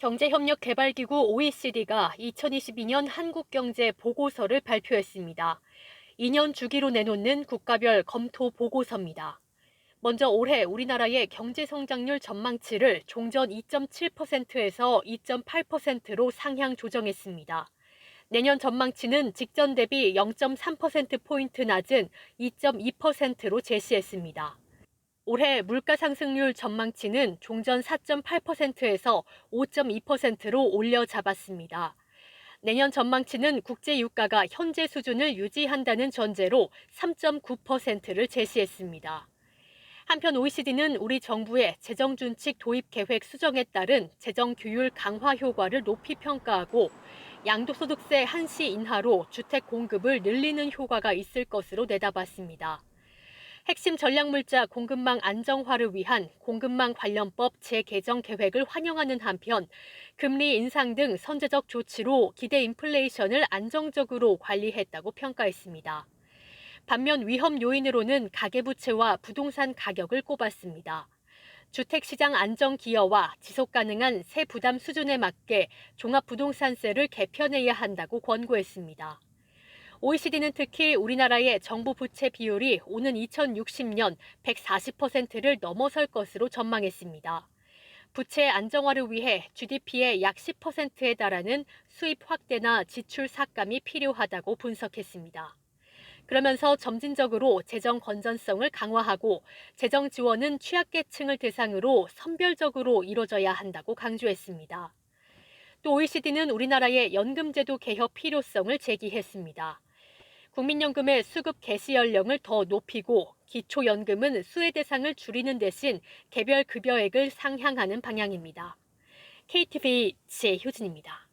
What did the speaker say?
경제협력개발기구 OECD가 2022년 한국경제 보고서를 발표했습니다. 2년 주기로 내놓는 국가별 검토 보고서입니다. 먼저 올해 우리나라의 경제 성장률 전망치를 종전 2.7%에서 2.8%로 상향 조정했습니다. 내년 전망치는 직전 대비 0.3%포인트 낮은 2.2%로 제시했습니다. 올해 물가 상승률 전망치는 종전 4.8%에서 5.2%로 올려 잡았습니다. 내년 전망치는 국제 유가가 현재 수준을 유지한다는 전제로 3.9%를 제시했습니다. 한편 OECD는 우리 정부의 재정 준칙 도입 계획 수정에 따른 재정 규율 강화 효과를 높이 평가하고 양도소득세 한시 인하로 주택 공급을 늘리는 효과가 있을 것으로 내다봤습니다. 핵심 전략물자 공급망 안정화를 위한 공급망 관련법 재개정 계획을 환영하는 한편 금리 인상 등 선제적 조치로 기대 인플레이션을 안정적으로 관리했다고 평가했습니다. 반면 위험 요인으로는 가계부채와 부동산 가격을 꼽았습니다. 주택시장 안정 기여와 지속 가능한 세 부담 수준에 맞게 종합부동산세를 개편해야 한다고 권고했습니다. OECD는 특히 우리나라의 정부 부채 비율이 오는 2060년 140%를 넘어설 것으로 전망했습니다. 부채 안정화를 위해 GDP의 약 10%에 달하는 수입 확대나 지출 삭감이 필요하다고 분석했습니다. 그러면서 점진적으로 재정 건전성을 강화하고 재정 지원은 취약계층을 대상으로 선별적으로 이뤄져야 한다고 강조했습니다. 또 OECD는 우리나라의 연금제도 개혁 필요성을 제기했습니다. 국민연금의 수급 개시 연령을 더 높이고 기초연금은 수혜 대상을 줄이는 대신 개별 급여액을 상향하는 방향입니다. KTV 최효진입니다.